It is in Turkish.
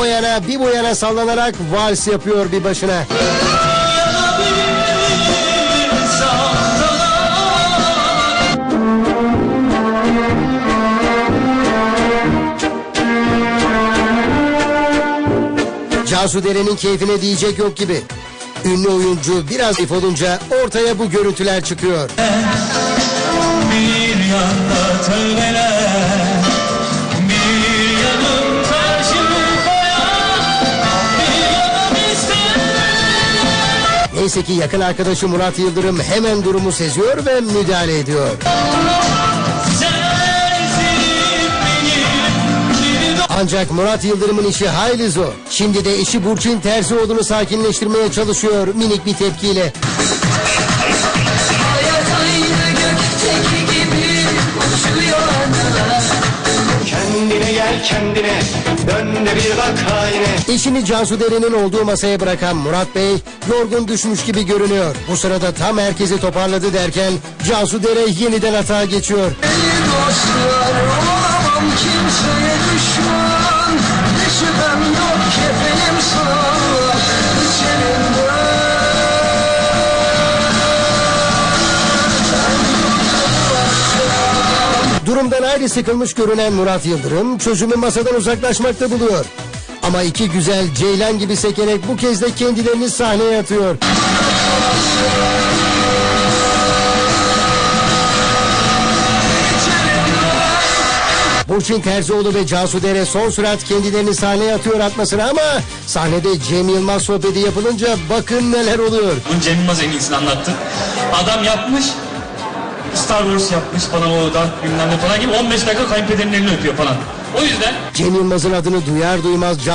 o yana bir bu yana sallanarak vals yapıyor bir başına. Cansu Deren'in keyfine diyecek yok gibi. Ünlü oyuncu biraz zayıf olunca ortaya bu görüntüler çıkıyor. Bir yanda tövbeler Neyse ki yakın arkadaşı Murat Yıldırım hemen durumu seziyor ve müdahale ediyor. Ancak Murat Yıldırım'ın işi hayli zor. Şimdi de eşi Burçin Terzioğlu'nu sakinleştirmeye çalışıyor minik bir tepkiyle. Kendine gel kendine Dön de bir bak haline Eşini Cansu Deren'in olduğu masaya bırakan Murat Bey yorgun düşmüş gibi görünüyor. Bu sırada tam herkesi toparladı derken Cansu Dere yeniden hata geçiyor. Beni dostlar Durumdan ayrı sıkılmış görünen Murat Yıldırım çözümü masadan uzaklaşmakta buluyor. Ama iki güzel ceylan gibi sekerek bu kez de kendilerini sahneye atıyor. Burçin Terzioğlu ve Cansu Dere son sürat kendilerini sahneye atıyor atmasına ama sahnede Cem Yılmaz sohbeti yapılınca bakın neler oluyor. Bunu Cem Yılmaz en iyisini anlattı. Adam yapmış Star Wars yapmış falan o da bilmem ne falan gibi 15 dakika kayınpederinin elini öpüyor falan. O yüzden Cem Yılmaz'ın adını duyar duymaz